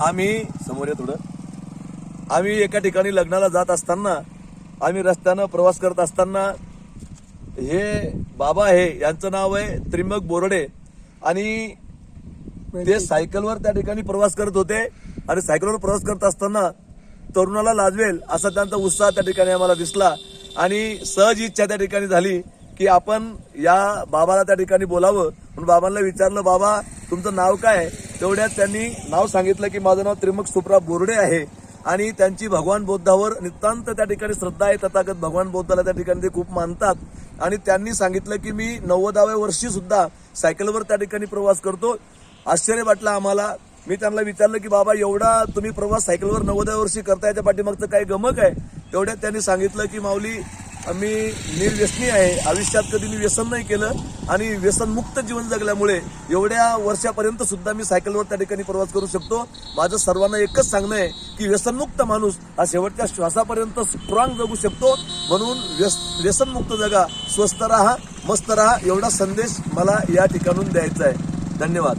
आम्ही समोर या थोडं. आम्ही एका ठिकाणी लग्नाला जात असताना आम्ही रस्त्यानं प्रवास करत असताना हे बाबा आहे यांचं नाव आहे त्रिंबक बोर्डे. आणि ते सायकलवर त्या ठिकाणी प्रवास करत होते. आणि सायकलवर प्रवास करत असताना तरुणाला लाजवेल असा त्यांचा उत्साह त्या ठिकाणी आम्हाला दिसला. आणि सहज इच्छा त्या ठिकाणी झाली की आपण या बाबाला त्या ठिकाणी बोलावं. म्हणून बाबांना विचारलं बाबा तुमचं नाव काय आहे?" तेवढ्यात त्यांनी नाव सांगितलं की माझं नाव त्रिमक सुप्रा बोर्डे आहे. आणि त्यांची भगवान बौद्धावर नितांत त्या ठिकाणी श्रद्धा आहे तथागत भगवान बौद्धाला त्या ठिकाणी ते खूप मानतात. आणि त्यांनी सांगितलं की मी नव्वदाव्या वर्षी सुद्धा सायकलवर त्या ठिकाणी प्रवास करतो. आश्चर्य वाटलं आम्हाला. मी त्यांना विचारलं की बाबा एवढा तुम्ही प्रवास सायकलवर नव्वदाव्या वर्षी करताय त्या पाठीमागचं काय गमक आहे? तेवढ्यात त्यांनी सांगितलं की माऊली मी निर्व्यसनी आहे. आयुष्यात कधी मी व्यसन नाही केलं आणि व्यसनमुक्त जीवन जगल्यामुळे एवढ्या वर्षापर्यंत सुद्धा मी सायकलवर त्या ठिकाणी प्रवास करू शकतो. माझं सर्वांना एकच सांगणं आहे की व्यसनमुक्त माणूस हा शेवटच्या श्वासापर्यंत स्ट्रॉंग जगू शकतो. म्हणून व्यस व्यसनमुक्त जगा स्वस्त राहा मस्त राहा एवढा संदेश मला या ठिकाणून द्यायचा आहे. धन्यवाद.